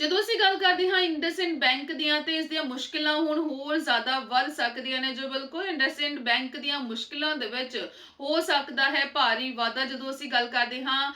ਜਦੋਂ ਅਸੀਂ ਗੱਲ ਕਰਦੇ ਹਾਂ ਇੰਡਸਇੰਡ ਬੈਂਕ ਦੀਆਂ ਤੇ ਇਸ ਦੀਆਂ ਮੁਸ਼ਕਿਲਾਂ ਹੁਣ ਹੋਰ ਜ਼ਿਆਦਾ ਵੱਧ ਸਕਦੀਆਂ ਨੇ। ਜੋ ਬਿਲਕੁਲ ਇੰਡਸਇੰਡ ਬੈਂਕ ਦੀਆਂ ਮੁਸ਼ਕਲਾਂ ਦੇ ਵਿੱਚ ਹੋ ਸਕਦਾ ਹੈ ਭਾਰੀ ਵਾਧਾ। ਜਦੋਂ ਅਸੀਂ ਗੱਲ ਕਰਦੇ ਹਾਂ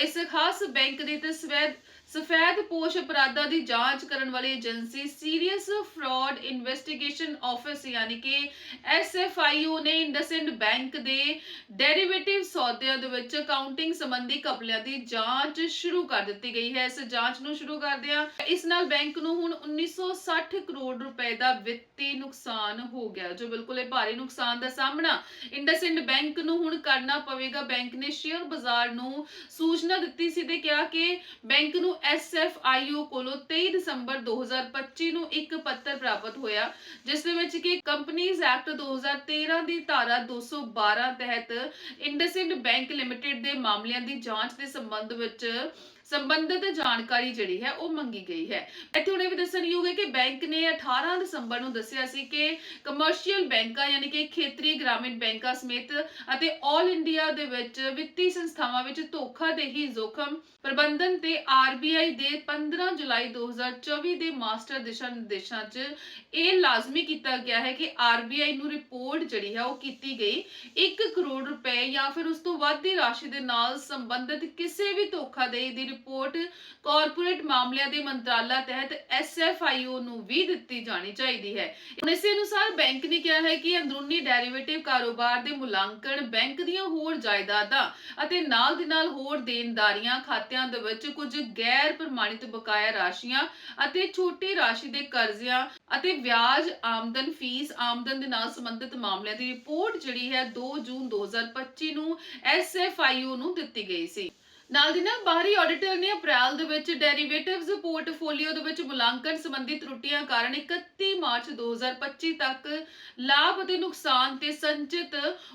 ਇਸ ਖਾਸ ਬੈਂਕ ਦੀ ਤੇ ਸਵੈਦ ਸਫੈਦ ਪੋਸ਼ ਅਪਰਾਧਾਂ ਦੀ ਜਾਂਚ ਕਰਨ ਵਾਲੀ agency serious fraud investigation office ਯਾਨੀ ਕਿ ਐਸਐਫਆਈਓ ਨੇ ਇੰਡਸਇੰਡ ਬੈਂਕ ਦੇ ਡੈਰੀਵੇਟਿਵ ਸੌਦਿਆਂ ਦੇ ਵਿੱਚ ਅਕਾਊਂਟਿੰਗ ਸੰਬੰਧੀ ਘਪਲਿਆਂ ਦੀ ਜਾਂਚ ਸ਼ੁਰੂ ਕਰ ਦਿੱਤੀ ਗਈ ਹੈ। ਇਸ ਜਾਂਚ ਨੂੰ ਸ਼ੁਰੂ ਕਰਦਿਆਂ ਇਸ ਨਾਲ ਬੈਂਕ ਨੂੰ ਹੁਣ 1960 ਕਰੋੜ ਰੁਪਏ ਦਾ ਵਿੱਤੀ ਨੁਕਸਾਨ ਹੋ ਗਿਆ, ਜੋ ਬਿਲਕੁਲ ਇਹ ਭਾਰੀ ਨੁਕਸਾਨ ਦਾ ਸਾਹਮਣਾ ਇੰਡਸਇੰਡ ਬੈਂਕ ਨੂੰ ਹੁਣ ਕਰਨਾ ਪਵੇਗਾ। ਬੈਂਕ ਨੇ ਸ਼ੇਅਰ ਬਾਜ਼ਾਰ ਨੂੰ ਸੂਚਨਾ ਦਿੱਤੀ ਸੀ ਤੇ ਕਿਹਾ ਕਿ ਬੈਂਕ ਨੂੰ ਐਸਐਫਆਈਓ ਕੋਲੋਂ 23 ਦਸੰਬਰ 2025 ਨੂੰ ਇੱਕ ਪੱਤਰ ਪ੍ਰਾਪਤ ਹੋਇਆ, ਜਿਸ ਦੇ ਵਿੱਚ ਕਿ ਕੰਪਨੀਜ਼ ਐਕਟ 2013 ਦੀ ਧਾਰਾ 212 ਤਹਿਤ ਇੰਡਸਇੰਡ ਬੈਂਕ ਲਿਮਟਿਡ ਦੇ ਮਾਮਲਿਆਂ ਦੀ ਜਾਂਚ ਦੇ ਸੰਬੰਧ ਵਿੱਚ ਸੰਬੰਧਿਤ ਜਾਣਕਾਰੀ ਜਿਹੜੀ ਹੈ ਉਹ ਮੰਗੀ ਗਈ ਹੈ। ਇੱਥੇ ਹੁਣੇ ਵੀ ਦੱਸਣਯੋਗ ਹੈ ਕਿ ਬੈਂਕ ਨੇ 18 ਦਸੰਬਰ ਨੂੰ ਦੱਸਿਆ ਸੀ ਕਿ ਕਮਰਸ਼ੀਅਲ ਬੈਂਕਾਂ ਯਾਨੀ ਕਿ ਖੇਤਰੀ ਗ੍ਰਾਮੀਣ ਬੈਂਕਾਂ ਸਮੇਤ ਅਤੇ 올 ਇੰਡੀਆ ਦੇ ਵਿੱਚ ਵਿੱਤੀ ਸੰਸਥਾਵਾਂ ਵਿੱਚ ਧੋਖਾਦੇਹੀ ਜ਼ੋਖਮ ਪ੍ਰਬੰਧਨ ਤੇ ਆਰਬੀਆਈ ਦੇ 15 ਜੁਲਾਈ 2024 ਦੇ ਮਾਸਟਰ ਦਿਸ਼ਾ ਨਿਰਦੇਸ਼ਾਂ 'ਚ ਇਹ ਲਾਜ਼ਮੀ ਕੀਤਾ ਗਿਆ ਹੈ ਕਿ ਆਰਬੀਆਈ ਨੂੰ ਰਿਪੋਰਟ ਜਿਹੜੀ ਹੈ ਉਹ ਕੀਤੀ ਗਈ 1 ਕਰੋੜ ਰੁਪਏ ਜਾਂ ਫਿਰ ਉਸ ਤੋਂ ਵੱਧ ਦੀ ਰਾਸ਼ੀ ਦੇ ਨਾਲ ਸੰਬੰਧਿਤ ਕਿਸੇ ਵੀ ਧੋਖਾਦੇਹੀ ਦੀ ਰਿਪੋਰਟ ਕਾਰਪੋਰੇਟ ਮਾਮਲਿਆਂ ਦੇ ਮੰਤਰਾਲੇ ਤਹਿਤ ਐਸਐਫਆਈਓ ਨੂੰ ਵੀ ਦਿੱਤੀ ਜਾਣੀ ਚਾਹੀਦੀ ਹੈ। ਹੁਣ ਇਸੇ ਅਨੁਸਾਰ ਬੈਂਕ ਨੇ ਕਿਹਾ ਹੈ ਕਿ ਅੰਦਰੂਨੀ ਡੈਰੀਵੇਟਿਵ ਕਾਰੋਬਾਰ ਦੇ ਮੁਲਾਂਕਣ ਬੈਂਕ ਦੀਆਂ ਹੋਰ ਜਾਇਦਾਦਾਂ ਅਤੇ ਨਾਲ ਦੀ ਨਾਲ ਹੋਰ ਦੇਣਦਾਰੀਆਂ ਖਾਤਿਆਂ ਦੇ ਵਿੱਚ ਕੁਝ ਗੈਰ ਪ੍ਰਮਾਣਿਤ ਬਕਾਇਆ ਰਾਸ਼ੀਆਂ ਅਤੇ ਛੋਟੀ ਰਾਸ਼ੀ ਦੇ ਕਰਜ਼ਿਆਂ ਅਤੇ ਵਿਆਜ ਆਮਦਨ, ਫੀਸ ਆਮਦਨ ਦੇ ਨਾਲ ਸੰਬੰਧਿਤ ਮਾਮਲਿਆਂ ਦੀ ਰਿਪੋਰਟ ਜਿਹੜੀ ਹੈ 2 ਜੂਨ 2025 ਨੂੰ ਐਸਐਫਆਈਓ ਨੂੰ ਦਿੱਤੀ ਗਈ ਸੀ। ਨਾਲ ਦੀ ਨਾਲ ਬਾਹਰੀ ਆਡੀਟਰ ਨੇ ਅਪ੍ਰੈਲ ਦੇ ਵਿੱਚ ਡੈਰੀਵੇਟਿਵਜ਼ ਪੋਰਟਫੋਲੀਓ ਦੇ ਵਿੱਚ ਮੁਲਾਂਕਣ ਸੰਬੰਧੀ ਤਰੁੱਟੀਆਂ ਕਾਰਨ 31 ਮਾਰਚ 2025 ਤੱਕ ਲਾਭ ਅਤੇ ਨੁਕਸਾਨ ਤੇ ਸੰਚਿਤ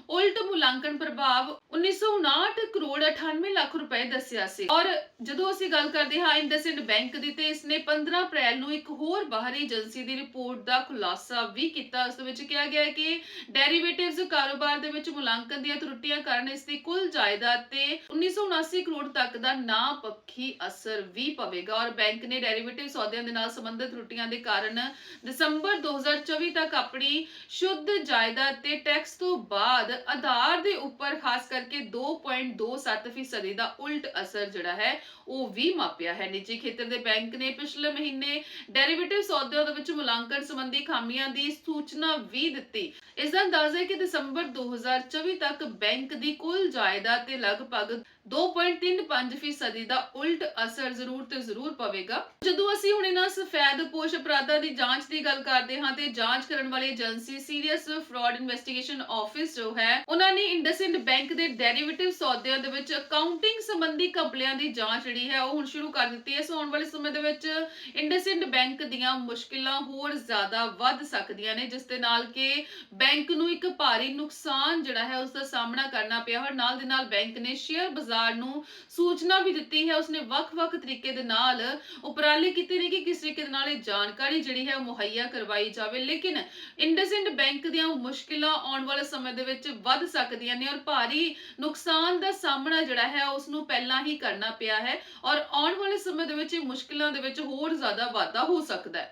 ਉਲਟ ਮੁਲਾਂਕਣ ਪ੍ਰਭਾਵ 1959 ਕਰੋੜ 98 ਲੱਖ ਰੁਪਏ ਦੱਸਿਆ ਸੀ। ਔਰ ਜਦੋਂ ਅਸੀਂ ਗੱਲ ਕਰਦੇ ਹਾਂ ਇੰਡਸਇੰਡ ਬੈਂਕ ਦੀ ਤੇ ਇਸਨੇ 15 ਅਪ੍ਰੈਲ ਨੂੰ ਇੱਕ ਹੋਰ ਬਾਹਰੀ ਏਜੰਸੀ ਦੀ ਰਿਪੋਰਟ ਦਾ ਖੁਲਾਸਾ ਵੀ ਕੀਤਾ। ਉਸ ਵਿੱਚ ਕਿਹਾ ਗਿਆ ਹੈ ਕਿ ਡੈਰੀਵੇਟਿਵਜ਼ ਕਾਰੋਬਾਰ ਦੇ ਵਿੱਚ ਮੁਲਾਂਕਣ ਦੀਆਂ ਤਰੁੱਟੀਆਂ ਕਾਰਨ ਇਸ ਦੀ ਕੁੱਲ ਜਾਇਦਾਦ ਤੇ 1979 ਕਰੋੜ ਤੱਕ ਦਾ ਨਾ ਪੱਖੀ ਅਸਰ ਵੀ ਪਵੇਗਾ ਔਰ ਬੈਂਕ ਨੇ ਡੈਰੀਵੇਟਿਵ ਸੌਦਿਆਂ ਦੇ ਨਾਲ ਸੰਬੰਧਿਤ ਤਰੁੱਟੀਆਂ ਦੇ ਕਾਰਨ ਦਸੰਬਰ 2024 ਤੱਕ ਆਪਣੀ ਸ਼ੁੱਧ ਜਾਇਦਾਦ ਤੇ ਟੈਕਸ ਤੋਂ ਬਾਅਦ ਆਧਾਰ ਦੇ ਉੱਪਰ ਖਾਸ ਕਰਕੇ 2.27% ਦਾ ਉਲਟ ਅਸਰ ਜਿਹੜਾ ਹੈ, ਉਹ ਵੀ ਮਾਪਿਆ ਹੈ। ਨਿੱਜੀ ਖੇਤਰ ਦੇ ਬੈਂਕ ਨੇ ਪਿਛਲੇ ਮਹੀਨੇ ਡੈਰੀਵੇਟਿਵ ਸੌਦਿਆਂ ਦੇ ਵਿੱਚ ਮੁਲਾਂਕਣ ਸੰਬੰਧੀ ਖਾਮੀਆਂ ਦੀ ਸੂਚਨਾ ਵੀ ਦਿੱਤੀ। ਇਸ ਦਾ ਅੰਦਾਜ਼ਾ ਹੈ ਕਿ ਦਸੰਬਰ 2024 ਤੱਕ ਬੈਂਕ ਦੀ ਕੁੱਲ ਜਾਇਦਾਦ ਤੇ ਲਗਭਗ 2.35 ਫੀਸਦੀ ਦਾ ਉਲਟ ਅਸਰ ਜ਼ਰੂਰ ਤੇ ਜ਼ਰੂਰ ਪਵੇਗਾ। ਜਦੋਂ ਅਸੀਂ ਹੁਣ ਇਹਨਾਂ ਸਫੈਦ ਪੋਸ਼ ਅਪਰਾਧਾਂ ਦੀ ਜਾਂਚ ਦੀ ਗੱਲ ਕਰਦੇ ਹਾਂ ਤੇ ਜਾਂਚ ਕਰਨ ਵਾਲੀ agency serious fraud investigation office ਜੋ ਹੈ, ਉਹਨਾਂ ਨੇ ਇੰਡਸਇੰਡ ਬੈਂਕ ਦੇ ਡੈਰੀਵੇਟਿਵ ਸੌਦਿਆਂ ਦੇ ਵਿੱਚ ਅਕਾਊਂਟਿੰਗ ਸੰਬੰਧੀ ਕੰਪਲੀਆਂ ਦੀ ਜਾਂਚ ਜਿਹੜੀ ਹੈ, ਉਹ ਹੁਣ ਸ਼ੁਰੂ ਕਰ ਦਿੱਤੀ ਹੈ। ਸੋ ਆਉਣ ਵਾਲੇ ਸਮੇਂ ਦੇ ਵਿੱਚ ਇੰਡਸਇੰਡ ਬੈਂਕ ਦੀਆਂ ਮੁਸ਼ਕਿਲਾਂ ਹੋਰ ਜ਼ਿਆਦਾ ਵੱਧ ਸਕਦੀਆਂ ਨੇ, ਜਿਸ ਦੇ ਨਾਲ ਕਿ ਬੈਂਕ ਨੂੰ ਇੱਕ ਭਾਰੀ ਨੁਕਸਾਨ ਜਿਹੜਾ ਹੈ, ਉਸ ਦਾ ਸਾਹਮਣਾ ਕਰਨਾ ਪਿਆ ਔਰ ਨਾਲ ਦੇ ਨਾਲ ਬੈਂਕ ਨੇ ਸ਼ੇਅਰ ਬਾਜ਼ਾਰ ਨੂੰ ਸੂਚਨਾ ਵੀ ਦਿੱਤੀ ਹੈ। ਉਸਨੇ ਵੱਖ-ਵੱਖ ਤਰੀਕੇ ਦੇ ਨਾਲ ਉਪਰਾਲੇ ਕੀਤੇ ਨੇ ਕਿ ਕਿਸ ਤਰੀਕੇ ਦੇ ਨਾਲ ਇਹ ਜਾਣਕਾਰੀ ਜਿਹੜੀ ਹੈ ਮੁਹੱਈਆ ਕਰਵਾਈ ਜਾਵੇ। ਲੇਕਿਨ ਇੰਡਸਇੰਡ ਬੈਂਕ ਦੀਆਂ ਮੁਸ਼ਕਿਲਾਂ ਆਉਣ ਵਾਲੇ ਸਮੇਂ ਦੇ ਵਿੱਚ ਵੱਧ ਸਕਦੀਆਂ ਨੇ ਔਰ ਭਾਰੀ ਨੁਕਸਾਨ ਦਾ ਸਾਹਮਣਾ ਜਿਹੜਾ ਹੈ ਉਸ ਨੂੰ ਪਹਿਲਾਂ ਹੀ ਕਰਨਾ ਪਿਆ ਹੈ ਔਰ ਆਉਣ ਵਾਲੇ ਸਮੇਂ ਦੇ ਵਿੱਚ ਇਹ ਮੁਸ਼ਕਿਲਾਂ ਦੇ ਵਿੱਚ ਹੋਰ ਜ਼ਿਆਦਾ ਵਾਧਾ ਹੋ ਸਕਦਾ ਹੈ।